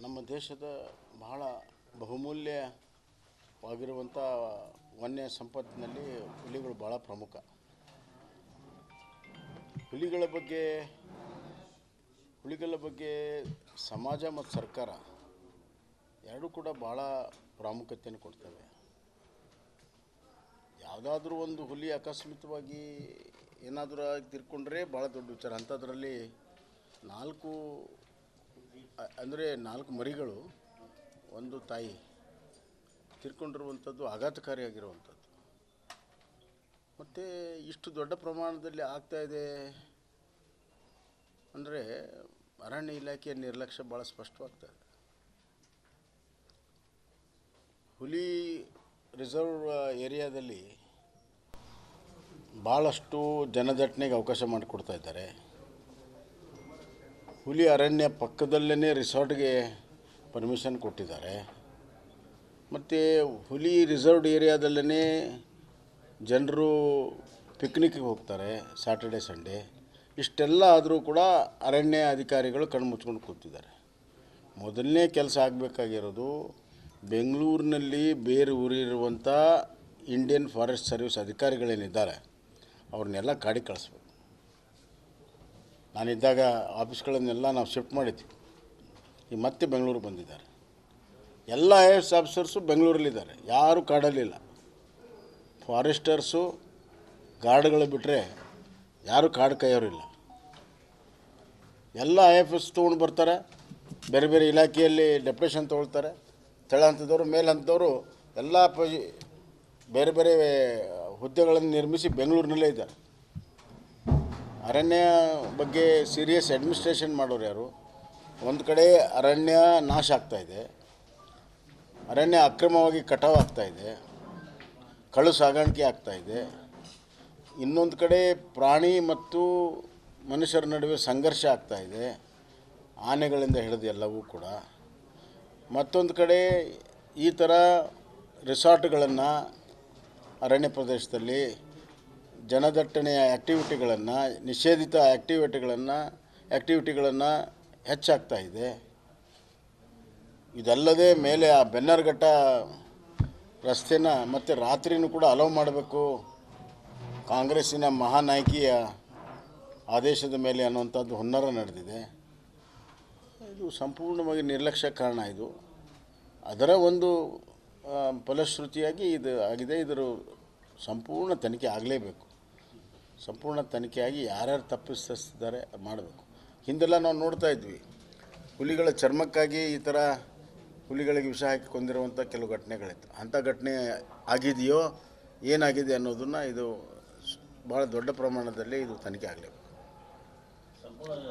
ನಮ್ಮ ದೇಶದ ಬಹಳ ಬಹುಮೂಲ್ಯವಾಗಿರುವಂಥ ವನ್ಯ ಸಂಪತ್ತಿನಲ್ಲಿ ಹುಲಿಗಳು ಭಾಳ ಪ್ರಮುಖ. ಹುಲಿಗಳ ಬಗ್ಗೆ ಹುಲಿಗಳ ಬಗ್ಗೆ ಸಮಾಜ ಮತ್ತು ಸರ್ಕಾರ ಎರಡೂ ಕೂಡ ಭಾಳ ಪ್ರಾಮುಖ್ಯತೆಯನ್ನು ಕೊಡ್ತವೆ. ಯಾವುದಾದ್ರೂ ಒಂದು ಹುಲಿ ಅಕಸ್ಮಿತವಾಗಿ ಏನಾದರೂ ತಿರ್ಕೊಂಡ್ರೆ ಭಾಳ ದೊಡ್ಡ ವಿಚಾರ. ಅಂಥದ್ರಲ್ಲಿ ನಾಲ್ಕು ಅಂದರೆ ನಾಲ್ಕು ಮರಿಗಳು, ಒಂದು ತಾಯಿ, ತಿರ್ಕೊಂಡಿರುವಂಥದ್ದು ಆಘಾತಕಾರಿಯಾಗಿರುವಂಥದ್ದು. ಮತ್ತು ಇಷ್ಟು ದೊಡ್ಡ ಪ್ರಮಾಣದಲ್ಲಿ ಆಗ್ತಾ ಇದೆ ಅಂದರೆ ಅರಣ್ಯ ಇಲಾಖೆಯ ನಿರ್ಲಕ್ಷ್ಯ ಭಾಳ ಸ್ಪಷ್ಟವಾಗ್ತದೆ ಹುಲಿ ರಿಸರ್ವ್ ಏರಿಯಾದಲ್ಲಿ ಭಾಳಷ್ಟು ಜನದಟ್ಟಣೆಗೆ ಅವಕಾಶ ಮಾಡಿಕೊಡ್ತಾ ಇದ್ದಾರೆ. ಹುಲಿ ಅರಣ್ಯ ಪಕ್ಕದಲ್ಲೇ ರಿಸಾರ್ಟ್ಗೆ ಪರ್ಮಿಷನ್ ಕೊಟ್ಟಿದ್ದಾರೆ. ಮತ್ತು ಹುಲಿ ರಿಸರ್ವ್ಡ್ ಏರಿಯಾದಲ್ಲೇ ಜನರು ಪಿಕ್ನಿಕ್ಗೆ ಹೋಗ್ತಾರೆ ಸ್ಯಾಟರ್ಡೆ ಸಂಡೇ ಇಷ್ಟೆಲ್ಲ ಆದರೂ ಕೂಡ ಅರಣ್ಯ ಅಧಿಕಾರಿಗಳು ಕಣ್ಣು ಮುಚ್ಕೊಂಡು ಕೂತಿದ್ದಾರೆ. ಮೊದಲನೇ ಕೆಲಸ ಆಗಬೇಕಾಗಿರೋದು ಬೆಂಗಳೂರಿನಲ್ಲಿ ಬೇರೆ ಊರಿರುವಂಥ ಇಂಡಿಯನ್ ಫಾರೆಸ್ಟ್ ಸರ್ವಿಸ್ ಅಧಿಕಾರಿಗಳೇನಿದ್ದಾರೆ, ಅವ್ರನ್ನೆಲ್ಲ ಕಾಡಿ ಕಳಿಸ್ಬೇಕು. ನಾನಿದ್ದಾಗ ಆಫೀಸ್ಗಳನ್ನೆಲ್ಲ ನಾವು ಶಿಫ್ಟ್ ಮಾಡಿದ್ವಿ. ಈಗ ಮತ್ತೆ ಬೆಂಗಳೂರು ಬಂದಿದ್ದಾರೆ. ಎಲ್ಲ ಐ ಎಸ್ ಆಫೀಸರ್ಸು ಬೆಂಗಳೂರಲ್ಲಿದ್ದಾರೆ. ಯಾರೂ ಕಾಡಲ್ಲಿಲ್ಲ. ಫಾರೆಸ್ಟರ್ಸು, ಗಾರ್ಡ್ಗಳು ಬಿಟ್ಟರೆ ಯಾರೂ ಕಾಡು ಕೈಯೋರಿಲ್ಲ. ಎಲ್ಲ ಐ ಎಫ್ ಎಸ್ ತೊಗೊಂಡು ಬರ್ತಾರೆ. ಬೇರೆ ಬೇರೆ ಇಲಾಖೆಯಲ್ಲಿ ಡೆಪ್ಯುಟೇಷನ್ ತೊಗೊಳ್ತಾರೆ. ತಳ ಹಂತದವರು ಮೇಲೆ ಹಂತದವರು ಎಲ್ಲ ಪಜಿ, ಬೇರೆ ಬೇರೆ ಹುದ್ದೆಗಳನ್ನು ನಿರ್ಮಿಸಿ ಬೆಂಗಳೂರಿನಲ್ಲೇ ಇದ್ದಾರೆ. ಅರಣ್ಯ ಬಗ್ಗೆ ಸೀರಿಯಸ್ ಅಡ್ಮಿನಿಸ್ಟ್ರೇಷನ್ ಮಾಡೋರು ಯಾರು? ಒಂದು ಕಡೆ ಅರಣ್ಯ ನಾಶ ಆಗ್ತಾ ಇದೆ. ಅರಣ್ಯ ಅಕ್ರಮವಾಗಿ ಕಟಾವು ಆಗ್ತಾಯಿದೆ ಕಳು ಸಾಗಾಣಿಕೆ ಆಗ್ತಾಯಿದೆ ಇನ್ನೊಂದು ಕಡೆ ಪ್ರಾಣಿ ಮತ್ತು ಮನುಷ್ಯರ ನಡುವೆ ಸಂಘರ್ಷ ಆಗ್ತಾಯಿದೆ ಆನೆಗಳಿಂದ ಹಿಡಿದು ಎಲ್ಲವೂ ಕೂಡ. ಮತ್ತೊಂದು ಕಡೆ ಈ ಥರ ರಿಸಾರ್ಟ್ಗಳನ್ನು ಅರಣ್ಯ ಪ್ರದೇಶದಲ್ಲಿ ಜನದಟ್ಟಣೆಯ ಆ್ಯಕ್ಟಿವಿಟಿಗಳನ್ನು ನಿಷೇಧಿತ ಆ್ಯಕ್ಟಿವಿಟಿಗಳನ್ನು ಆ್ಯಕ್ಟಿವಿಟಿಗಳನ್ನು ಹೆಚ್ಚಾಗ್ತಾ ಇದೆ. ಇದಲ್ಲದೆ ಮೇಲೆ ಆ ಬೆನ್ನರ್ಘಟ್ಟ ರಸ್ತೆನ ಮತ್ತು ರಾತ್ರಿನೂ ಕೂಡ ಅಲೌ ಮಾಡಬೇಕು. ಕಾಂಗ್ರೆಸ್ಸಿನ ಮಹಾನಾಯಕಿಯ ಆದೇಶದ ಮೇಲೆ ಅನ್ನುವಂಥದ್ದು ಹುನ್ನರ ನಡೆದಿದೆ. ಇದು ಸಂಪೂರ್ಣವಾಗಿ ನಿರ್ಲಕ್ಷ್ಯ ಕಾರಣ ಇದು. ಅದರ ಒಂದು ಫಲಶ್ರುತಿಯಾಗಿ ಇದು ಆಗಿದೆ. ಇದರ ಸಂಪೂರ್ಣ ತನಿಖೆ ಆಗಲೇಬೇಕು. ಸಂಪೂರ್ಣ ತನಿಖೆಯಾಗಿ ಯಾರ್ಯಾರು ತಪ್ಪಿಸ್ತಿದ್ದಾರೆ ಮಾಡಬೇಕು. ಹಿಂದೆಲ್ಲ ನಾವು ನೋಡ್ತಾ ಇದ್ವಿ. ಹುಲಿಗಳ ಚರ್ಮಕ್ಕಾಗಿ ಈ ಥರ ಹುಲಿಗಳಿಗೆ ವಿಷ ಹಾಕಿ ಕೊಂದಿರುವಂಥ ಕೆಲವು ಘಟನೆಗಳಿತ್ತು. ಅಂಥ ಘಟನೆ ಆಗಿದೆಯೋ, ಏನಾಗಿದೆ ಅನ್ನೋದನ್ನು ಇದು ಭಾಳ ದೊಡ್ಡ ಪ್ರಮಾಣದಲ್ಲಿ ಇದು ತನಿಖೆ ಸಂಪೂರ್ಣ